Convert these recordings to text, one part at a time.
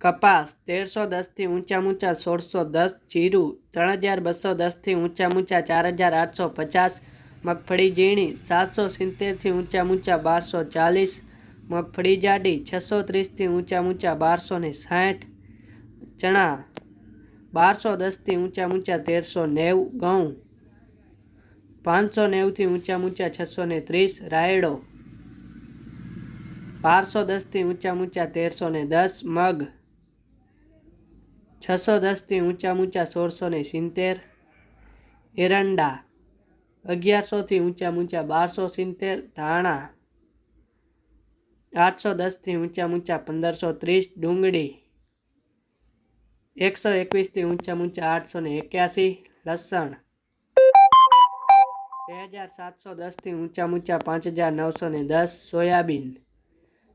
કપાસ તેરસો દસથી ઊંચા ઊંચા સોળસો દસ, જીરું ત્રણ હજાર બસો દસથી ઊંચા ઊંચા ચાર હજાર આઠસો પચાસ, મગફળી ઝીણી સાતસો સિત્તેરથી ઊંચા ઊંચા બારસો ચાલીસ, મગફળી જાડી છસો ત્રીસથી ઊંચા ઊંચા બારસો ને સાઠ, ચણા બારસો દસથી ઊંચા ઊંચા તેરસો નેવું, ઘઉં પાંચસો નેવુંથી ઊંચા ઊંચા છસો ને ત્રીસ, રાયડો બારસો દસથી ઊંચા ઊંચા તેરસો ને દસ, મગ છસો દસથી ઊંચા ઊંચા સોળસો ને સિત્તેર. એરંડા અગિયારસોથી ઊંચા ઊંચા બારસો સિત્તેર. ધાણા આઠસો દસથી ઊંચા ઊંચા પંદરસો ત્રીસ. ડુંગળી એકસો એકવીસથી ઊંચા ઊંચા આઠસો ને એક્યાસી. લસણ બે હજાર સાતસો દસથી ઊંચા ઊંચા પાંચ હજાર નવસો ને દસ. સોયાબીન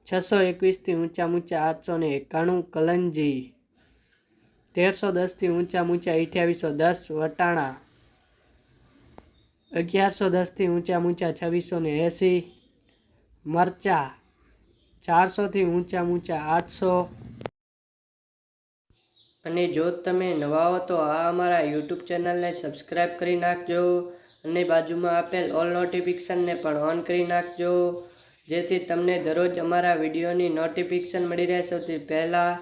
છસો એકવીસથી ઊંચા ઊંચા આઠસો ને એકાણું. કલંજી તેરસો દસથી ઊંચા ઊંચા અઠ્યાવીસો દસ વટાણા. અગિયારસો દસથી ઊંચા ઊંચા છવ્વીસો ને એંસી મરચા ચારસોથી ઊંચા ઊંચા આઠસો. અને જો તમે નવા હો તો આ અમારા યુટ્યુબ ચેનલને સબસ્ક્રાઈબ કરી નાખજો અને બાજુમાં આપેલ ઓલ નોટિફિકેશનને પણ ઓન કરી નાખજો. જેથી તમને દરરોજ અમારા વિડીયોની નોટિફિકેશન મળી રહે સૌથી પહેલાં.